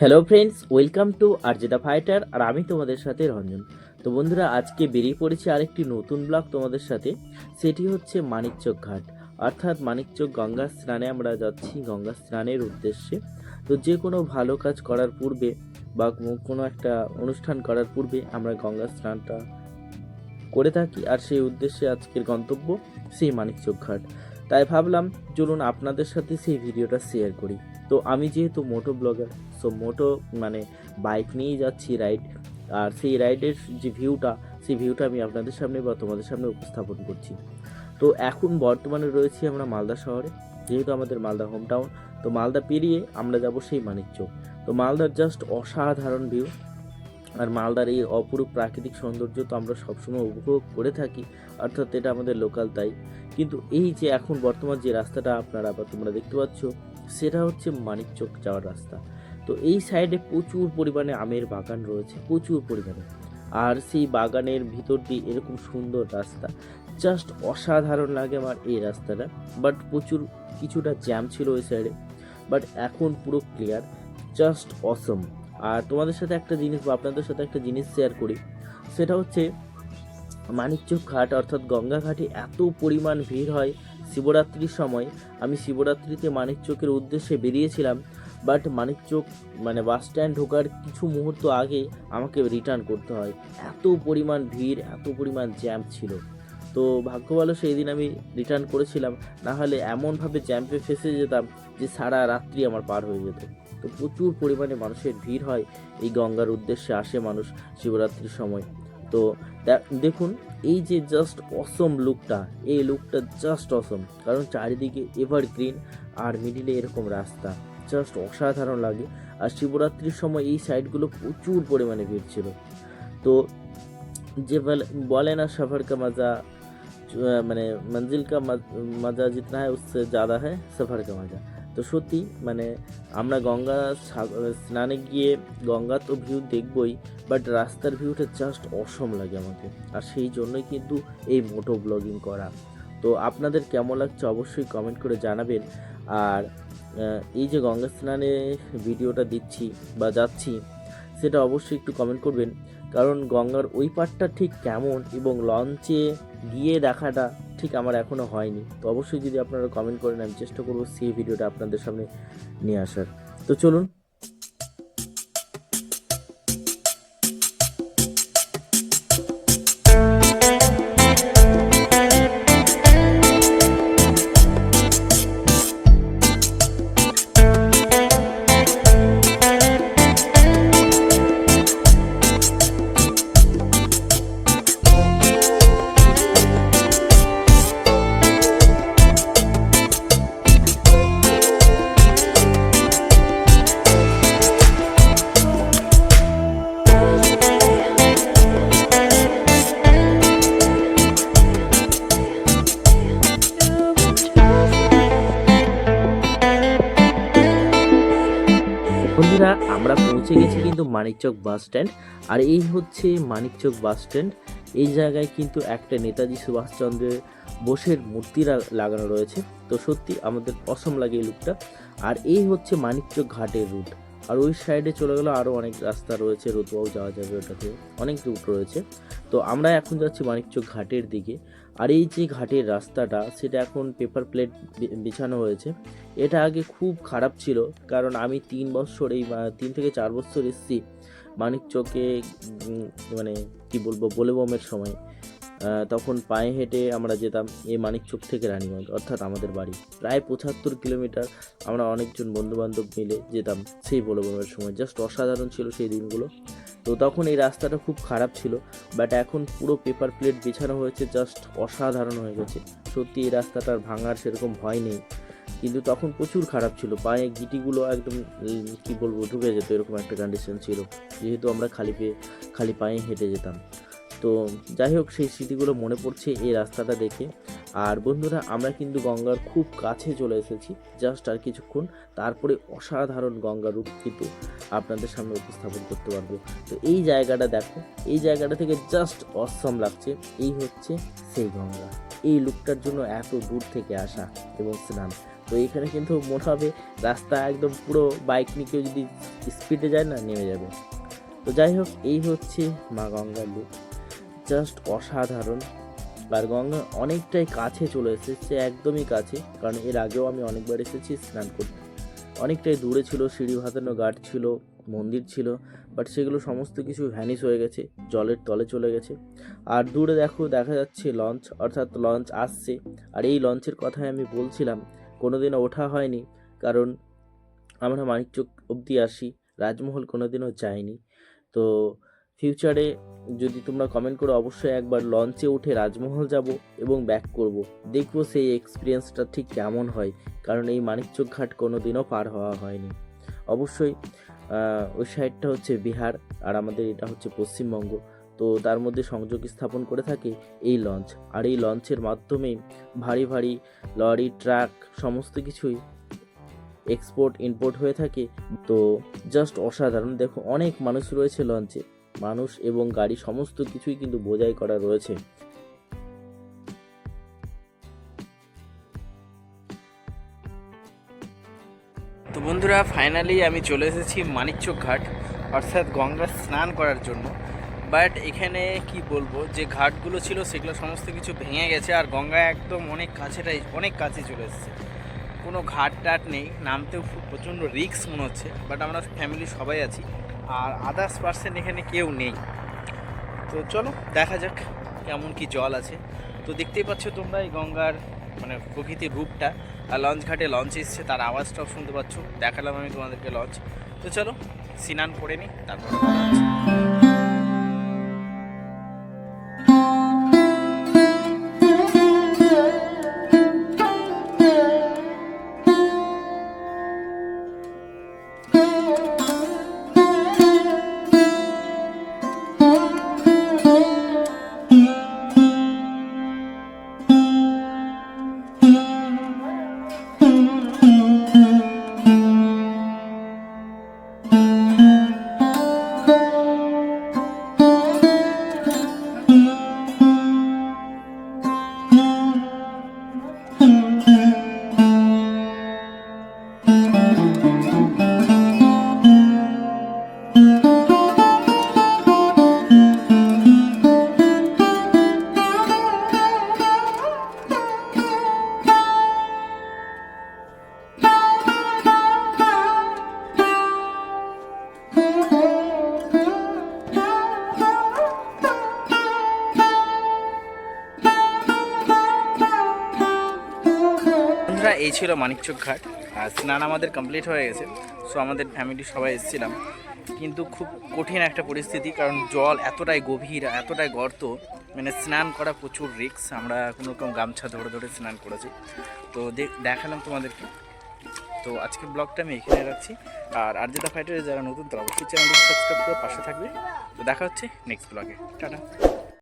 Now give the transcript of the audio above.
Hello friends welcome to আরজেদা fighter আর আমি তোমাদের সাথে রঞ্জন। তো বন্ধুরা, আজকে বেরিয়ে পড়েছি আরেকটি নতুন ব্লগ তোমাদের সাথে। সেটি হচ্ছে মানিকচক ঘাট। অর্থাৎ মানিকচক গঙ্গা স্নানে আমরা যাচ্ছি গঙ্গা স্নানের উদ্দেশ্যে। তো যে কোনো ভালো কাজ করার পূর্বে বা কোনো- একটা অনুষ্ঠান করার পূর্বে আমরা গঙ্গা স্নানটা করে থাকি। আর সেই উদ্দেশ্যে আজকের গন্তব্য সেই মানিকচক ঘাট। তাই ভাবলাম, চলুন আপনাদের সাথে সেই ভিডিওটা শেয়ার করি। তো আমি যেহেতু মোটো ব্লগার সো মোটো মানে বাইক নিয়েই যাচ্ছি রাইড আর সেই রাইডের যে ভিউটা সেই ভিউটা আমি আপনাদের সামনে বা তোমাদের সামনে উপস্থাপন করছি। তো এখন বর্তমানে রয়েছি আমরা মালদা শহরে, যেহেতু আমাদের মালদা হোম টাউন তো মালদা পেরিয়ে আমরা যাব সেই মানিকচক তো মালদার জাস্ট অসাধারণ ভিউ আর মালদার এই অপরূপ প্রাকৃতিক সৌন্দর্য তো আমরা সবসময় উপভোগ করে থাকি, অর্থাৎ এটা আমাদের লোকাল তাই। কিন্তু এই যে এখন বর্তমান যে রাস্তাটা আপনারা বা তোমরা দেখতে পাচ্ছ সেটা হচ্ছে মানিকচক যাওয়ার রাস্তা। তো এই সাইডে প্রচুর পরিমাণে আমের বাগান রয়েছে, প্রচুর পরিমাণে। আর সেই বাগানের ভিতর দিয়ে এরকম সুন্দর রাস্তা। জাস্ট অসাধারণ লাগে আমার এই রাস্তাটা বাট প্রচুর কিছুটা জ্যাম ছিল ওই সাইডে বাট এখন পুরো ক্লিয়ার জাস্ট অসম আর তোমাদের সাথে একটা জিনিস বা আপনাদের সাথে একটা জিনিস শেয়ার করি, সেটা হচ্ছে মানিকচক ঘাট অর্থাৎ গঙ্গা ঘাটে এত পরিমাণ ভিড় হয় শিবরাত্রির সময় আমি শিবরাত্রিতে মানিকচকের উদ্দেশ্যে বেরিয়েছিলাম বাট মানিকচক মানে বাস স্ট্যান্ড ঢোকার কিছু মুহূর্ত আগে আমাকে রিটার্ন করতে হয়। এত পরিমাণ ভিড়, এত পরিমাণ জ্যাম ছিল। তো ভাগ্য ভালো সেই দিন আমি রিটার্ন করেছিলাম, না হলে এমনভাবে জ্যাম্পে ফেসে যেতাম যে সারা রাত্রি আমার পার হয়ে যেত। তো প্রচুর পরিমাণে মানুষের ভিড় হয়, এই গঙ্গার উদ্দেশ্যে আসে মানুষ শিবরাত্রির সময়। তো দেখুন, এই যে জাস্ট অসম লুকটা এই লুকটা জাস্ট অসম কারণ চারিদিকে এভারগ্রিন আর মিডিলে এরকম রাস্তা জাস্ট অসাধারণ লাগে। আর শিবরাত্রির সময় এই সাইডগুলো প্রচুর পরিমাণে ভিড় ছিল। তো যে বলে- না সফর কা মজা মানে মঞ্জিল কা মজ- জিতনা হয় উসসে জ্যাদা হয় সফর কা মজা। তো সত্যি মানে আমরা গঙ্গা স্নানে গিয়ে গঙ্গা তো ভিউ দেখবই বাট রাস্তার ভিউটা জাস্ট অসম লাগে আমাকে। আর সেই জন্যই কিন্তু এই মোটো ব্লগিং করা। তো আপনাদের কেমন লাগছে অবশ্যই কমেন্ট করে জানাবেন। আর এই যে গঙ্গা স্নানে ভিডিওটা দিচ্ছি বা যাচ্ছি, সেটা অবশ্যই একটু কমেন্ট করবেন। কারণ গঙ্গার ওই পাটটা ঠিক কেমন এবং লঞ্চে গিয়ে দেখাটা ঠিক আমার এখনও হয়নি। তো অবশ্যই যদি আপনারা কমেন্ট করেন, আমি চেষ্টা করব সেই ভিডিওটা আপনাদের সামনে নিয়ে আসার। তো চলুন বন্ধুরা আমরা পৌঁছে গেছি কিন্তু মানিকচক বাস স্ট্যান্ড। আর এই হচ্ছে মানিকচক বাস স্ট্যান্ড। এই জায়গায় কিন্তু একটা নেতাজি সুভাষচন্দ্রের বোসের মূর্তি রা- লাগানো রয়েছে। তো সত্যি আমাদের অসম লাগে এই লুকটা আর এই হচ্ছে মানিকচক ঘাটের রুট আর ওই সাইডে চলে গেলে আরও অনেক রাস্তা রয়েছে রতুয়াও যাওয়া যাবে ওটাতে। অনেক রুট রয়েছে। তো আমরা এখন যাচ্ছি মানিকচক ঘাটের দিকে। আর এই যে ঘাটের রাস্তাটা, সেটা এখন পেপার প্লেট বিছানো হয়েছে। এটা আগে খুব খারাপ ছিল, কারণ আমি তিন বছর এই তিন থেকে চার বছর এসেছি মানিক চকে মানে কি বলব বলে বমের সময়। তখন পায়ে হেঁটে আমরা যেতাম এই মানিকচক থেকে রানীগঞ্জ, অর্থাৎ আমাদের বাড়ি। প্রায় পঁচাত্তর কিলোমিটার আমরা অনেকজন বন্ধুবান্ধব মিলে যেতাম সেই বলে বমের সময়। জাস্ট অসাধারণ ছিল সেই দিনগুলো। তো তখন এই রাস্তাটা খুব খারাপ ছিল বাট এখন পুরো পেপার প্লেট বিছানো হয়েছে জাস্ট অসাধারণ হয়ে গেছে। সত্যি এই রাস্তাটার ভাঙার সেরকম ভয় নেই। কিন্তু তখন প্রচুর খারাপ ছিল। পায়ে গিটিগুলো একদম, কি বলব, ঢুকে যেত, এরকম একটা কন্ডিশন ছিল। যেহেতু আমরা খালি পেয়ে খালি পায়ে হেঁটে যেতাম। তো যাই হোক, সেই স্মৃতিগুলো মনে পড়ছে এই রাস্তাটা দেখে। আর বন্ধুরা, আমরা কিন্তু গঙ্গার খুব কাছে চলে এসেছি জাস্ট আর কিছুক্ষণ। তারপরে অসাধারণ গঙ্গা রূপ কিন্তু আপনাদের সামনে উপস্থাপন করতে পারব। তো এই জায়গাটা দেখো, এই জায়গাটা থেকে জাস্ট অসম লাগছে। এই হচ্ছে সেই গঙ্গা। এই লুকটার জন্য এত দূর থেকে আসা এবং স্নান। তো এখানে কিন্তু মনে হবে রাস্তা একদম পুরো বাইক নিয়ে কেউ যদি স্পিডে যায় না, নেমে যাবে। তো যাই হোক, এই হচ্ছে মা গঙ্গার লুক জাস্ট অসাধারণ। আর গঙ্গা অনেকটাই কাছে চলে এসেছে, একদমই কাছে। কারণ এর আগেও আমি অনেকবার এসেছি স্নান করতে। অনেকটাই দূরে ছিল, সিঁড়ি ভাতানো ঘাট ছিল, মন্দির ছিল বাট সেগুলো সমস্ত কিছু ভ্যানিশ হয়ে গেছে, জলের তলে চলে গেছে। আর দূরে দেখো, দেখা যাচ্ছে লঞ্চ অর্থাৎ লঞ্চ আসছে। আর এই লঞ্চের কথাই আমি বলছিলাম, কোনোদিনও ওঠা হয়নি, কারণ আমরা মানিকচক অবধি আসি, রাজমহল কোনোদিনও যাইনি তো ফিউচারে যদি তোমরা কমেন্ট করো অবশ্যই একবার লঞ্চে উঠে রাজমহল যাব এবং ব্যাক করব। দেখব সেই এক্সপিরিয়েন্সটা ঠিক কেমন হয়, কারণ এই মানিকচক ঘাট কোনো দিনও পার হওয়া হয়নি। অবশ্যই ওই সাইডটা হচ্ছে বিহার, আর আমাদের এটা হচ্ছে পশ্চিমবঙ্গ। তো তার মধ্যে সংযোগ স্থাপন করে থাকে এই লঞ্চ আর এই লঞ্চের মাধ্যমে ভারী ভারী লরি ট্রাক সমস্ত কিছুই এক্সপোর্ট ইম্পোর্ট হয়ে থাকে। তো জাস্ট অসাধারণ। দেখো, অনেক মানুষ রয়েছে লঞ্চে মানুষ এবং গাড়ি সমস্ত কিছুই কিন্তু বোঝাই করা রয়েছে। তো বন্ধুরা ফাইনালি আমি চলে এসেছি মানিকচক ঘাট, অর্থাৎ গঙ্গা স্নান করার জন্য। বাট এখানে কি বলব, যে ঘাটগুলো ছিল সেগুলো সমস্ত কিছু ভেঙে গেছে আর গঙ্গা একদম অনেক কাছেটাই, অনেক কাছে চলে এসেছে। কোনো ঘাট টাট নেই, নামতেও প্রচণ্ড রিস্ক মনে হচ্ছে বাট আমরা ফ্যামিলি সবাই আছি। আর আদার্স পার্সেন্ট এখানে কেউ নেই। তো চলো, দেখা যাক কেমন কি জল আছে। তো দেখতেই পাচ্ছ তোমরা এই গঙ্গার মানে প্রকৃতির রূপটা। আর লঞ্চ ঘাটে লঞ্চ এসছে, তার আওয়াজটাও শুনতে পাচ্ছ। দেখালাম আমি তোমাদেরকে লঞ্চ। তো চলো, স্নান করে নিই তারপর এই ছিল মানিকচক ঘাট। আর স্নান আমাদের কমপ্লিট হয়ে গেছে। সো আমাদের ফ্যামিলি সবাই এসেছিলাম। কিন্তু খুব কঠিন একটা পরিস্থিতি, কারণ জল এতটাই গভীর, এতটাই গর্ত। মানে স্নান করা প্রচুর রিস্ক আমরা কোনো রকম গামছা ধরে ধরে স্নান করেছি। তো দেখালাম তোমাদেরকে। তো আজকের ব্লগটা আমি এখানে রাখছি। আর আর্জিতা ফাইটারে যারা নতুন, তারা অবশ্যই চ্যানেলটিকে সাবস্ক্রাইব করে পাশে থাকবে। তো দেখা হচ্ছে নেক্সট ব্লগে টাটা।